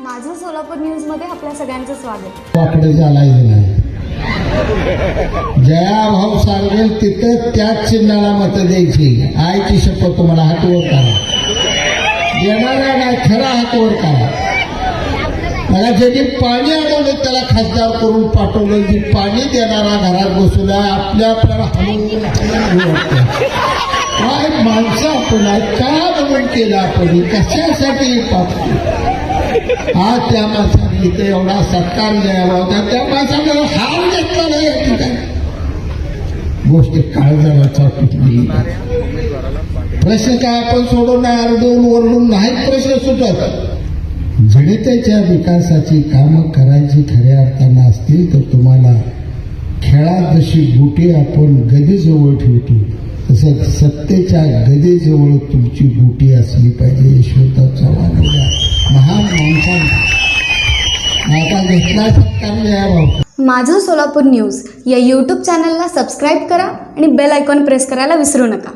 माझं सोलापूर न्यूजमध्ये आपल्या सगळ्यांचं स्वागत. वाकडे चालायचं नाही. जया भाऊ सांगेल तिथं त्याच चिन्हाला मत द्यायची. आईची शपथ तुम्हाला हातवर करा देणारा नाही खरा हातवर करा मला ज्यांनी पाणी अडवलं त्याला खासदार करून पाठवलं. जी पाणी देणारा घरात बसून आपल्या आपल्याला हलवून हलवून वाटतं. का म्हणून केलं आपण. कशासाठी पाहतो आज त्या माणसाने इथे एवढा सत्कार द्यावा होता. त्या माणसाने हार घेतला नाही ठिकाणी गोष्ट काळजाला तुटली प्रश्न काय आपण सोडून अर्धून आरडून ओरडून नाही प्रश्न सुटत. जनतेच्या विकासाची कामं करायची खऱ्या अर्थानं असतील तर तुम्हाला खेळात जशी गुटी आपण गदीजवळ ठेवतो तसं सत्तेच्या गदेजवळ तुमची गुटी असली पाहिजे यशवंतराव चव्हाण महान माणसांना. आता घेतला सत्कार द्यावा माझं सोलापूर न्यूज या यूट्यूब चॅनलला सबस्क्राईब करा आणि बेल आयकॉन प्रेस करायला विसरू नका.